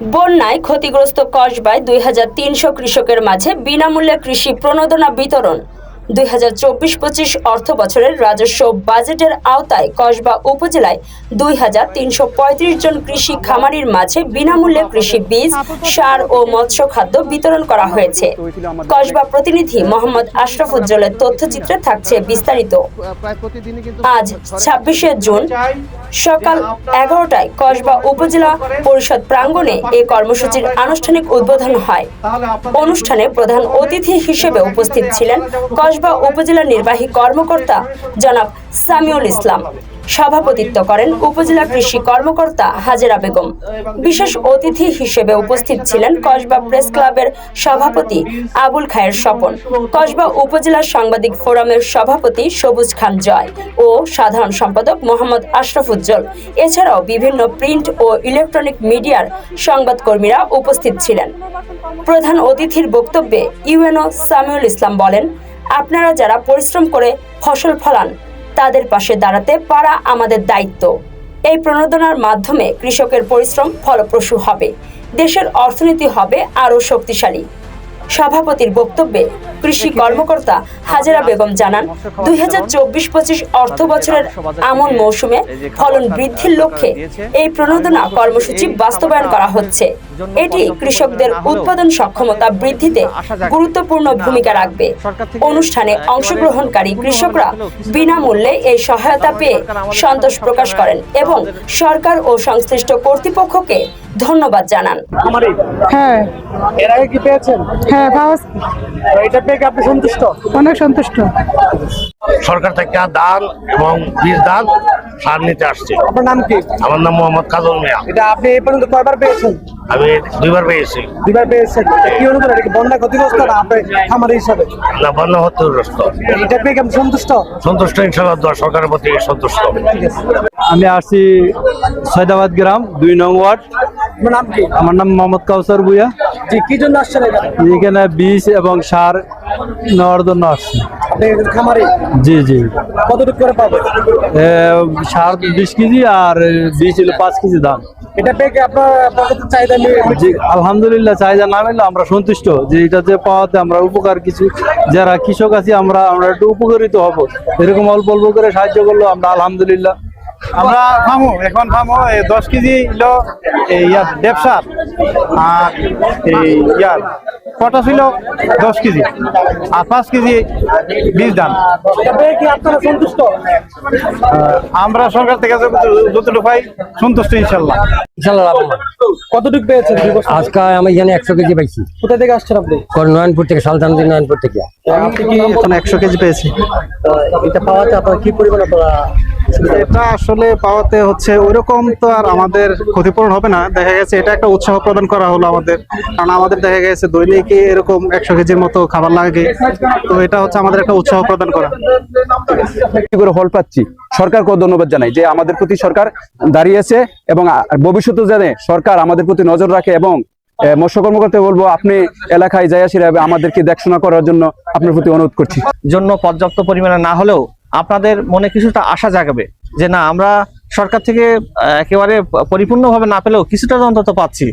বন্যায় ক্ষতিগ্রস্ত কসবায় দুই হাজার তিনশো কৃষকের মাঝে বিনামূল্যে কৃষি প্রণোদনা বিতরণ। দুই হাজার চব্বিশ পঁচিশ অর্থ রাজস্ব বাজেটের আওতায় কসবা উপজেলায় দুই হাজার তিনশো পঁয়ত্রিশ জন কৃষি খামারির মাঝে বিনামূল্যে কৃষি বীজ, সার ও মৎস্য খাদ্য বিতরণ করা হয়েছে। কসবা প্রতিনিধি মোহাম্মদ আশরাফ উজ্জ্বলের তথ্যচিত্রে থাকছে বিস্তারিত। আজ ছাব্বিশে জুন, সকাল এগারোটায় কসবা উপজেলা পরিষদ প্রাঙ্গণে এই কর্মসূচির আনুষ্ঠানিক উদ্বোধন হয়। অনুষ্ঠানে প্রধান অতিথি হিসেবে উপস্থিত ছিলেন কসবা উপজেলা নির্বাহী কর্মকর্তা জনাব সামিউল ইসলাম। সভাপতিত্ব করেন উপজেলা কৃষি কর্মকর্তা হাজেরা বেগম। বিশেষ অতিথি হিসেবে উপস্থিত ছিলেন কসবা প্রেস ক্লাবের সভাপতি আবুল খায়ের স্বপন। কসবা উপজেলা সাংবাদিক ফোরামের সভাপতি সবুজ খান জয় ও সাধারণ সম্পাদক মোহাম্মদ আশরাফ উজ্জ্বল এছাড়াও বিভিন্ন প্রিন্ট ও ইলেকট্রনিক মিডিয়ার সংবাদকর্মীরা উপস্থিত ছিলেন। প্রধান অতিথির বক্তব্যে ইউএনও সামিউল ইসলাম বলেন আপনারা যারা পরিশ্রম করে ফসল ফলান, তাদের পাশে দাঁড়াতে পারা আমাদের দায়িত্ব। এই প্রণোদনার মাধ্যমে কৃষকের পরিশ্রম ফলপ্রসূ হবে। দেশের অর্থনীতি হবে আরও শক্তিশালী। সভাপতির বক্তব্যে কৃষি কর্মকর্তা হাজেরা বেগম জানান, দুই হাজার চব্বিশ পঁচিশ অর্থ বছরের আমন মৌসুমে ফলন বৃদ্ধির লক্ষ্যে এই প্রণোদনা কর্মসূচি বাস্তবায়ন করা হচ্ছে। এটি কৃষকদের উৎপাদন সক্ষমতা বৃদ্ধিতে গুরুত্বপূর্ণ ভূমিকা রাখবে। অনুষ্ঠানে অংশগ্রহণকারী কৃষকরা বিনামূল্যে এই সহায়তা পেয়ে সন্তোষ প্রকাশ করেন এবং সরকার ও সংশ্লিষ্ট কর্তৃপক্ষকে ধন্যবাদ জানান। হ্যাঁ। এর আগে কি পেয়েছেন? হ্যাঁ এটা পেয়ে আপনি সন্তুষ্ট? অনেক সন্তুষ্ট। সরকার থেকে দান এবং বীজ দান সার নিতে আসছে। আপনার নাম কি? আমার নাম মোহাম্মদ কাজল মিয়া। এটা আপনি এই পর্যন্ত কয়বার পেয়েছেন? আমি দুইবার পেয়েছি। দুইবার পেয়েছেন কি অনুকূল এটা বন্যা ক্ষতিগ্রস্ত না আপনি খামার হিসাবে? না বন্যা হত্যগ্রস্ত এটা পেয়ে কি আপনি সন্তুষ্ট? সন্তুষ্ট দোয়া সরকারের প্রতি সন্তুষ্ট। আমি আসছি সৈদাবাদ গ্রাম দুই নং ওয়ার্ড। নাম কি? আমার নাম মোহাম্মদ কাউসার ভুইয়া জি কি জন্য আসছেন এখানে এখানে বীজ এবং সার নেওয়ার জন্য আসছি। খামারি? জি জি। কতটুকু করে পাবেন? সার বিশ কেজি আর বীজ হলো পাঁচ কেজি দাম। এটা পেয়ে আপনার চাহিদা? জি আলহামদুলিল্লাহ চাহিদা না মিললে আমরা সন্তুষ্ট। যে এটা যে পাওয়াতে আমরা উপকার কিছু যারা কৃষক আছি আমরা আমরা একটু উপকারিত হব। এরকম অল্প অল্প করে সাহায্য করল আমরা আলহামদুলিল্লাহ। আমরা ফামু এখন ফামু দশ কেজি হলো এই ইয়ার ব্যবসার আর এই ইয়ার কটা ছিল? দশ কেজি। আর পাঁচ কেজি বীজ ধান। সন্তুষ্ট আমরা সরকার থেকে যত- যতটুকু পাই সন্তুষ্ট ইনশাল্লাহ। কতটুকু? আজকে আমি এখানে একশো কেজি পাইছি। কোথা থেকে আসছেন আপনি? নয়নপুর থেকে নয়নপুর থেকে। আপনি কি একশো কেজি পেয়েছি। এটা পাওয়াতে আপনার কি পরিমাণ আপনারা এটা আসলে পাওয়াতে হচ্ছে ওইরকম তো আর আমাদের ক্ষতিপূরণ হবে না। দেখা গেছে এটা একটা উৎসাহ প্রদান করা হলো আমাদের। কারণ আমাদের দেখা গেছে দৈনিক এরকম একশো কেজির মতো খাবার লাগে। তো এটা হচ্ছে আমাদের একটা উৎসাহ প্রদান করা। কি করে ফল পাচ্ছি? সরকারকেও ধন্যবাদ জানাই যে আমাদের প্রতি সরকার দাঁড়িয়েছে এবং ভবিষ্যতে জানে সরকার আমাদের প্রতি নজর রাখে এবং মৎস্য কর্মকর্তা বলব আপনি এলাকায় যাইয়াসিরা আমাদেরকে দেখাশোনা করার জন্য আপনার প্রতি অনুরোধ করছি। জন্য পর্যাপ্ত পরিমাণে না হলেও আপনাদের মনে কিছুটা আশা জাগাবে যে না, আমরা সরকার থেকে একেবারে পরিপূর্ণভাবে না পেলেও কিছুটা অন্তত পাচ্ছি।